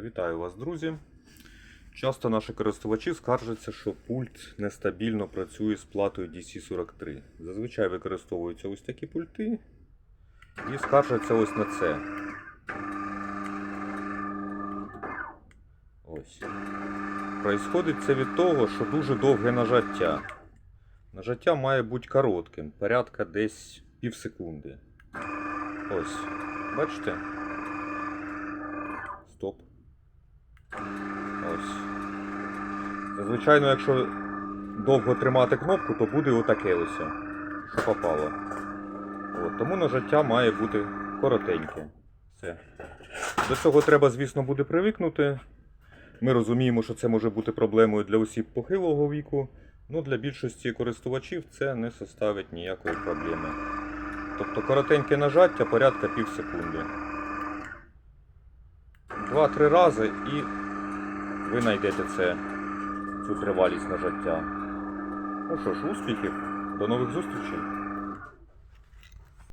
Вітаю вас, друзі. Часто наші користувачі скаржаться, що пульт нестабільно працює з платою DC43. Зазвичай використовуються ось такі пульти і скаржаться ось на це. Ось. Происходить це від того, що дуже довге нажаття. Нажаття має бути коротким, порядка десь пів секунди. Ось. Бачите? Стоп. Ось. Зазвичай, ну, якщо довго тримати кнопку, то буде отаке ось, що попало. От, тому нажаття має бути коротеньке. Все. До цього треба, звісно, буде привикнути. Ми розуміємо, що це може бути проблемою для осіб похилого віку. Ну, для більшості користувачів це не составить ніякої проблеми. Тобто коротеньке нажаття порядка пів секунди. Два-три рази і ви знайдете це, цю тривалість нажаття. Ну що ж, успіхів, до нових зустрічей!